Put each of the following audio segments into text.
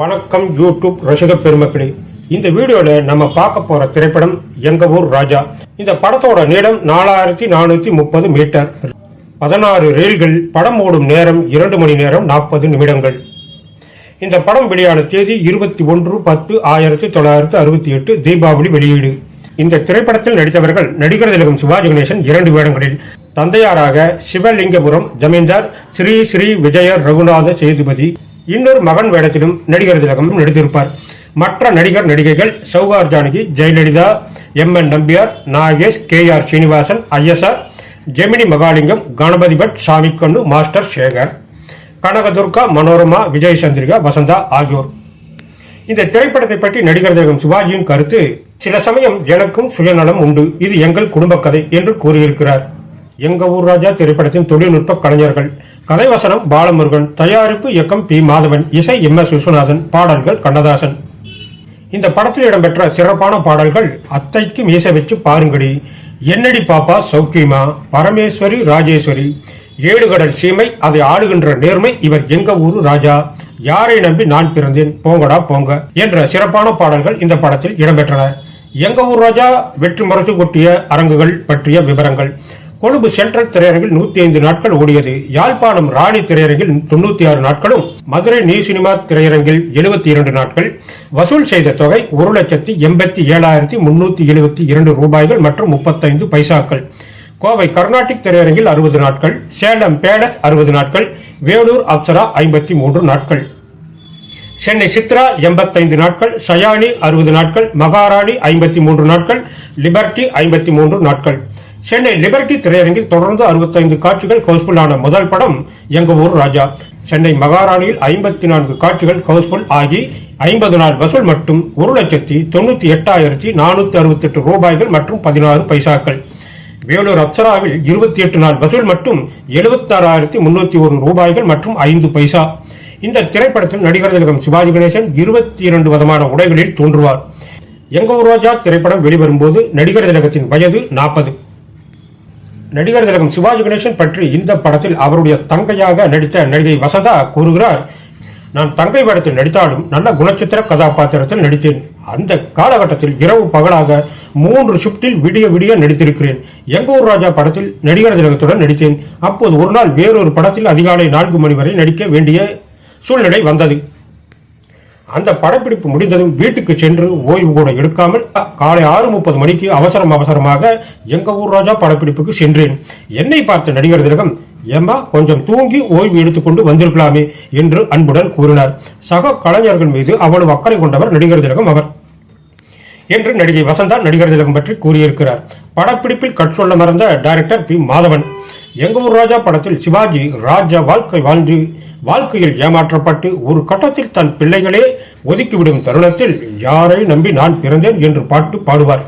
வணக்கம் யூடியூப் ரசிக பெருமக்களே. இந்த வீடியோல நம்ம பார்க்க போற திரைப்படம் எங்க ஊர் ராஜா. இந்த படத்தோட நீளம் நாலாயிரத்தி நானூத்தி முப்பது மீட்டர். பதினாறு ரயில்கள் படம் ஓடும் நேரம் இரண்டு மணி நேரம் நாற்பது நிமிடங்கள். இந்த படம் வெளியான தேதி இருபத்தி ஒன்று பத்து ஆயிரத்தி தொள்ளாயிரத்தி அறுபத்தி எட்டு தீபாவளி வெளியீடு. இந்த திரைப்படத்தில் நடித்தவர்கள் நடிகர் திலகம் சிவாஜி கணேசன் இரண்டு வேடங்களில். தந்தையாராக சிவலிங்கபுரம் ஜமீன்தார் ஸ்ரீ ஸ்ரீ விஜய ரகுநாத சேதுபதி இன்னொரு மகன் வேடத்திலும் நடிகர் திலகமும் நடித்திருப்பார். மற்ற நடிகர் நடிகைகள் Sowcar Janaki Jayalalithaa M N Nambiar Nagesh K R Srinivasan ISR Gemini Mahalingam Ganapathi Bhat Samikannu master Sekhar Kanakadurga Manorama Vijay Chandrika Vasantha ஆகியோர். இந்த திரைப்படத்தை பற்றி நடிகர் திலகம் சிவாஜியின் கருத்து சில சமயம் எனக்கும் சுயநலம் உண்டு. இது எங்கள் குடும்ப கதை என்று கூறியிருக்கிறார். எங்க ஊர் ராஜா திரைப்படத்தின் தொழில்நுட்ப கலைஞர்கள். கலைவசனம் பாலமுருகன் தயாரிப்பு இயக்கம் பி. மாதவன் இசை எம். எஸ். விஸ்வநாதன் பாடல்கள் கண்ணதாசன். இந்த படத்தில் இடம்பெற்ற சிறப்பான பாடல்கள் அத்தைக்கு மீச வச்சு பாருங்கடி. என்னடி பாப்பா சௌக்கியமா? பரமேஸ்வரி ராஜேஸ்வரி. ஏடுகடல் சீமை அதை ஆளுகின்ற நேர்மை இவர் எங்க ஊரு ராஜா? யாரை நம்பி நான் பிறந்தேன்? போங்கடா போங்க என்ற சிறப்பான பாடல்கள் இந்த படத்தில் இடம்பெற்றன. எங்க ஊர் ராஜா? வெற்றி முரசு கொட்டிய அரங்குகள் பற்றிய விவரங்கள். கொழும்பு சென்ட்ரல் திரையரங்கில் நூத்தி ஐந்து நாட்கள் ஓடியது. யாழ்ப்பாணம் ராணி திரையரங்கில் தொண்ணூத்தி ஆறு நாட்களும் மதுரை நியூ சினிமா திரையரங்கில் எழுபத்தி இரண்டு நாட்கள். வசூல் செய்த தொகை ஒரு லட்சத்தி எண்பத்தி ஏழாயிரத்தி முன்னூத்தி எழுபத்தி இரண்டு ரூபாய்கள் மற்றும் முப்பத்தைந்து பைசாக்கள். கோவை கர்நாடிக் திரையரங்கில் அறுபது நாட்கள் சேலம் பேலஸ் அறுபது நாட்கள் வேலூர் அப்சரா ஐம்பத்தி மூன்று நாட்கள். சென்னை சித்ரா எண்பத்தைந்து நாட்கள் சயானி அறுபது நாட்கள் மகாராணி ஐம்பத்தி மூன்று நாட்கள் லிபர்டி ஐம்பத்தி மூன்று நாட்கள். சென்னை லிபர்டி திரையரங்கில் தொடர்ந்து அறுபத்தைந்து காட்சிகள் ஹவுஸ்ஃபுல் ஆன முதல் படம் எங்க ஊர் ராஜா. சென்னை மகாராணியில் ஐம்பத்தி நான்கு காட்சிகள் ஹவுஸ்ஃபுல் ஆகி ஐம்பது நாள் வசூல் மட்டும் ஒரு லட்சத்தி தொண்ணூத்தி எட்டாயிரத்தி நானூத்தி அறுபத்தி எட்டு ரூபாய்கள் மற்றும் பதினாறு பைசாக்கள். வேலூர் அப்சராவில் இருபத்தி எட்டு நாள் வசூல் மட்டும் எழுபத்தாறாயிரத்தி முன்னூத்தி ஒரு ரூபாய்கள் மற்றும் ஐந்து பைசா. இந்த திரைப்படத்தில் நடிகர் திலகம் சிவாஜி கணேசன் இருபத்தி இரண்டு விதமான உடைகளில் தோன்றுவார். எங்க ஊர் ராஜா திரைப்படம் வெளிவரும்போது நடிகர் திலகத்தின் வயது நாற்பது. நடிகர் திலகம் சிவாஜி கணேசன் பற்றி இந்த படத்தில் அவருடைய தங்கையாக நடித்த நடிகை வசதா கூறுகிறார் நான் தங்கை படத்தில் நடித்தாலும் நல்ல குணச்சித்திர கதாபாத்திரத்தில் நடித்தேன். அந்த காலகட்டத்தில் இரவு பகலாக மூன்று ஷிப்டில் விடிய விடிய நடித்திருக்கிறேன். எங்க ஊர் ராஜா படத்தில் நடிகர் திலகத்துடன் நடித்தேன். அப்போது ஒரு நாள் வேறொரு படத்தில் அதிகாலை நான்கு மணி வரை நடிக்க வேண்டிய சூழ்நிலை வந்தது. அந்த படப்பிடிப்பு முடிந்ததும் வீட்டுக்கு சென்று ஓய்வு கூட எடுக்காமல் காலை ஆறு முப்பது மணிக்கு அவசரம் அவசரமாக எங்க ஊர் ராஜா படப்பிடிப்புக்கு சென்றேன். என்னை பார்த்த நடிகர் திலகம் ஏம்பா கொஞ்சம் தூங்கி ஓய்வு எடுத்துக்கொண்டு வந்திருக்கலாமே என்று அன்புடன் கூறினார். சக கலைஞர்கள் மீது அவ்வளவு அக்கறை கொண்டவர் நடிகர் திலகம் அவர். என்று நடிகை வசந்தா நடிகர் திலகம் பற்றி கூறியிருக்கிறார். படப்பிடிப்பில் கற்றுள்ள மறந்த டைரக்டர் பி. மாதவன். எங்க ஊர் ராஜா படத்தில் சிவாஜி ராஜா வாழ்க்கை வாழ்ந்து வாழ்க்கையில் ஏமாற்றப்பட்டு ஒரு கட்டத்தில் தன் பிள்ளைகளே ஒதுக்கிவிடும் தருணத்தில் யாரை நம்பி நான் பிறந்தேன் என்று பாட்டு பாடுவார்.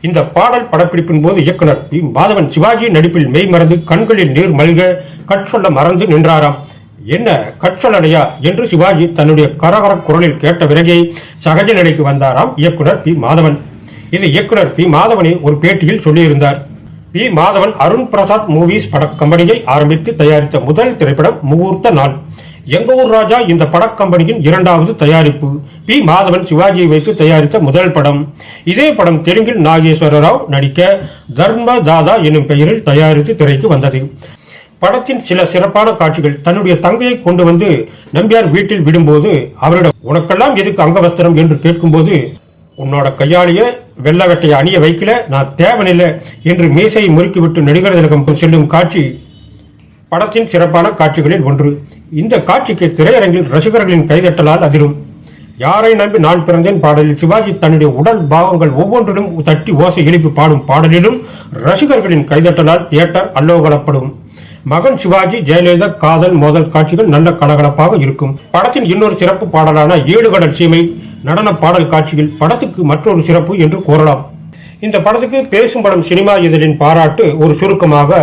இந்த பாடல் படப்பிடிப்பின் போது இயக்குனர் பி. மாதவன் சிவாஜி நடிப்பில் மெய் மறந்து கண்களில் நீர் மல்க கற்சொல்ல மறந்து நின்றாராம். என்ன கற்றலடையா என்று சிவாஜி தன்னுடைய கரகர குரலில் கேட்ட பிறகே சகஜ நிலைக்கு வந்தாராம் இயக்குனர் பி. மாதவன். இது இயக்குனர் பி. மாதவனே ஒரு பேட்டியில் சொல்லியிருந்தார். பி. மாதவன் அருண் பிரசாத் மூவிஸ் பட கம்பெனியை ஆரம்பித்து தயாரித்த முதல் திரைப்படம் முகூர்த்த நாள். எங்க ஊர் ராஜா இந்த படக்கம்பெனியின் இரண்டாவது தயாரிப்பு. பி. மாதவன் சிவாஜியை வைத்து தயாரித்த முதல் படம். இதே படம் தெலுங்கில் நாகேஸ்வர ராவ் நடிக்க தர்ம தாதா என்னும் பெயரில் தயாரித்து திரைக்கு வந்தது. படத்தின் சில சிறப்பான காட்சிகள் தன்னுடைய தங்கையை கொண்டு வந்து நம்பியார் வீட்டில் விடும்போது அவரிடம் உனக்கெல்லாம் எதுக்கு அங்கவஸ்திரம்? என்று கேட்கும்போது உன்னோட கையாளிய வெள்ள வெட்டையை அணிய வைக்கல நான் தேவனில்லை என்று மீசையை முறுக்கிவிட்டு நடிகர் திலகம் செல்லும் காட்சி படத்தின் சிறப்பான காட்சிகளில் ஒன்று. இந்த காட்சிக்கு திரையரங்கில் ரசிகர்களின் கைதட்டலால் அதிரும். யாரை நம்பி நான் பிறந்தேன் பாடலில் சிவாஜி தன்னுடைய உடல் பாகங்கள் ஒவ்வொன்றிலும் தட்டி ஓசை எழுப்பி பாடும் பாடலிலும் ரசிகர்களின் கைதட்டலால் தியேட்டர் அல்லோகலப்படும். மகன் சிவாஜி ஜெயலலிதா காதல் மோதல் காட்சிகள் நல்ல கலகலப்பாக இருக்கும். படத்தின் இன்னொரு சிறப்பு பாடலான ஏடுகடல் சீமை நடன பாடல் காட்சிகள் படத்துக்கு மற்றொரு சிறப்பு என்று கூறலாம். இந்த படத்துக்கு பேசும் படம் சினிமா இதழின் பாராட்டு ஒரு சுருக்கமாக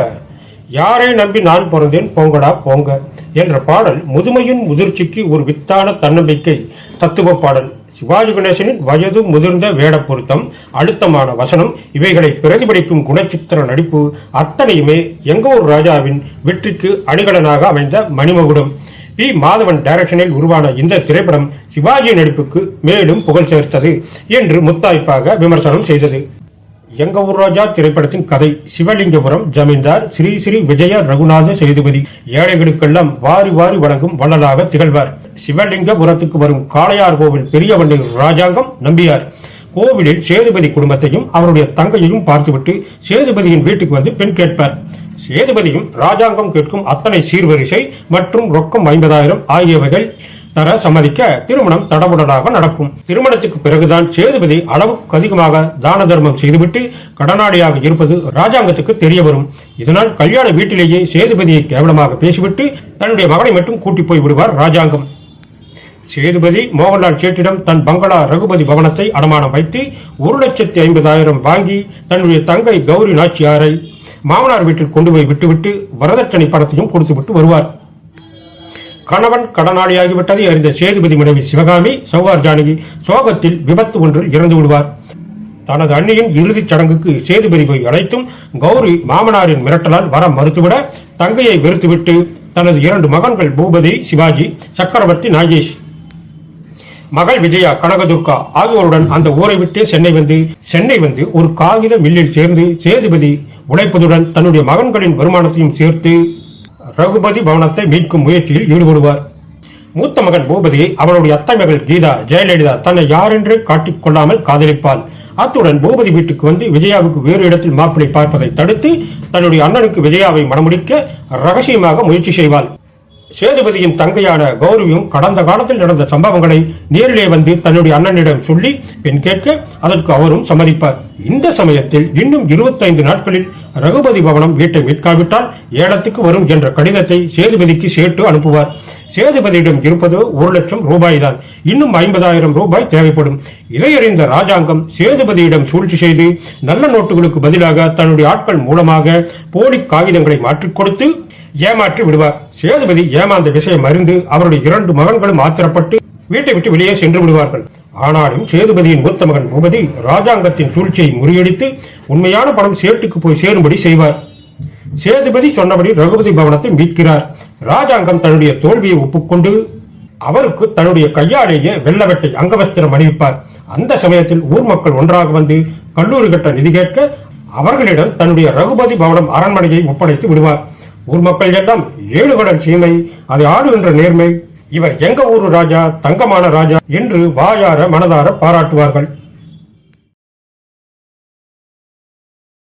யாரை நம்பி நான் பிறந்தேன்? போங்கடா போங்க என்ற பாடல் முதுமையின் முதிர்ச்சிக்கு ஒரு வித்தான தன்னம்பிக்கை தத்துவ பாடல். சிவாஜி கணேசனின் வயது முதிர்ந்த வேட பொருத்தம் அழுத்தமான வசனம் இவைகளை பிரதிபலிக்கும் குணச்சித்திர நடிப்பு அத்தனையுமே எங்கூர் ராஜாவின் வெற்றிக்கு அணிகலனாக அமைந்த மணிமகுடம். பி. மாதவன் டைரக்ஷனில் உருவான இந்த திரைப்படம் சிவாஜி நடிப்புக்கு மேலும் புகழ் சேர்த்தது என்று முத்தாய்ப்பாக விமர்சனம் செய்தது. எங்க ஊர் ராஜா திரைப்படத்தின் கதை. சிவலிங்கபுரம் ஜமீன்தார் ஸ்ரீ ஸ்ரீ விஜய ரகுநாத சேதுபதி. ஏழைகளுக்கெல்லாம் வாரி வாரி வழங்கும் வள்ளலாக திகழ்வார். சிவலிங்கபுரத்துக்கு வரும் காளையார் கோவில் பெரியவண்ணி ராஜாங்கம் நம்பியார். கோவிலில் சேதுபதி குடும்பத்தையும் அவருடைய தங்கையையும் பார்த்துவிட்டு சேதுபதியின் வீட்டுக்கு வந்து பெண் கேட்பார். சேதுபதியும் ராஜாங்கம் கேட்கும் அத்தனை சீர்வரிசை மற்றும் ரொக்கம் ஐம்பதாயிரம் ஆகியவைகள் தர சம்மதிக்க திருமணம் தடபுடலாக நடக்கும். திருமணத்துக்கு பிறகுதான் சேதுபதி அளவுக்கு அதிகமாக தான தர்மம் செய்துவிட்டு கடனாளியாக இருப்பது ராஜாங்கத்துக்கு தெரிய வரும் இதனால் கல்யாண வீட்டிலேயே சேதுபதியை கேவலமாக பேசிவிட்டு தன்னுடைய மகனை மட்டும் கூட்டி போய் விடுவார் ராஜாங்கம். சேதுபதி மோகன்லால் சேட்டிடம் தன் பங்களா ரகுபதி பவனத்தை அடமானம் வைத்து ஒரு லட்சத்தி ஐம்பதாயிரம் வாங்கி தன்னுடைய தங்கை கௌரி நாச்சியாரை மாமனார் வீட்டில் கொண்டு போய் விட்டுவிட்டு வரதட்சணை பணத்தையும் கொடுத்துவிட்டு வருவார். கணவன் கடனாளியாகிவிட்டதை அறிந்த சேதுபதி மனைவி சிவகாமி சௌகார் ஜானகி சோகத்தில் விபத்து ஒன்றில் இறந்து விடுவார். தனது அண்ணியின் இறுதிச் சடங்குக்கு சேதுபதி போய் அழைத்தும் கௌரி மாமனாரின் மிரட்டலால் வர மறுத்துவிட தங்கையை வெறுத்துவிட்டு தனது இரண்டு மகன்கள் பூபதி சிவாஜி சக்கரவர்த்தி நாகேஷ். மகள் விஜயா கனகதுர்கா ஆகியோருடன் அந்த ஊரை விட்டு சென்னை வந்து சென்னை வந்து ஒரு காகித மில்லில் சேர்ந்து சேதுபதி உழைப்பதுடன் தன்னுடைய மகன்களின் வருமானத்தையும் சேர்த்து ரகுபதி பவனத்தை மீட்கும் முயற்சியில் ஈடுபடுவார். மூத்த மகன் பூபதியை அவளுடைய அத்தை மகள் கீதா ஜெயலலிதா தன்னை யாரென்று காட்டிக் கொள்ளாமல் காதலிப்பாள். அத்துடன் பூபதி வீட்டுக்கு வந்து விஜயாவுக்கு வேறு இடத்தில் மாப்பிளை பார்ப்பதை தடுத்து தன்னுடைய அண்ணனுக்கு விஜயாவை மணமுடிக்க ரகசியமாக முயற்சி செய்வாள். சேதுபதியின் தங்கையான கௌரவியும் கடந்த காலத்தில் நடந்த சம்பவங்களை நேரிலே வந்து தன்னுடைய அண்ணனிடம் சொல்லி பெண் கேட்க அதற்கு அவரும் சம்மதிப்பார். இந்த சமயத்தில் இன்னும் 25 நாட்களில் ரகுபதி பவனம் வீட்டை மீட்காவிட்டால் ஏலத்துக்கு வரும் என்ற கடிதத்தை சேதுபதிக்கு சேட்டு அனுப்புவார். சேதுபதியிடம் இருப்பது ஒரு லட்சம் ரூபாய் தான் இன்னும் ஐம்பதாயிரம் ரூபாய் தேவைப்படும். இதையறிந்த ராஜாங்கம் சேதுபதியிடம் சூழ்ச்சி செய்து நல்ல நோட்டுகளுக்கு பதிலாக தன்னுடைய ஆட்கள் மூலமாக போலி காகிதங்களை மாற்றிக் கொடுத்து ஏமாற்றி விடுவார். சேதுபதி ஏமாந்த விஷயம் அறிந்து அவருடைய இரண்டு மகன்களும் ஆத்திரப்பட்டு வீட்டை விட்டு வெளியே சென்று விடுவார்கள். ஆனாலும் சேதுபதியின் மூத்த மகன் பூபதி ராஜாங்கத்தின் சூழ்ச்சியை முறியடித்து உண்மையான பணம் சேட்டுக்கு போய் சேரும்படி செய்வார். சேதுபதி சொன்னபடி ரகுபதி பவனத்தை மீட்கிறார். ராஜாங்கம் தன்னுடைய தோல்வியை ஒப்புக்கொண்டு அவருக்கு தன்னுடைய கையாலேயே வெள்ளவெட்டை அங்கவஸ்திரம் அணிவிப்பார். அந்த சமயத்தில் ஊர் மக்கள் ஒன்றாக வந்து கல்லூரி கட்ட நிதி கேட்க அவர்களிடம் தன்னுடைய ரகுபதி பவனம் அரண்மனையை ஒப்படைத்து விடுவார். ஊர் மக்கள் எல்லாம் ஏழுகடல் சீமை அதை ஆடுகின்ற நேர்மை. இவர் எங்க ஊரு ராஜா தங்கமான ராஜா என்று வாயார மனதார பாராட்டுவார்கள்.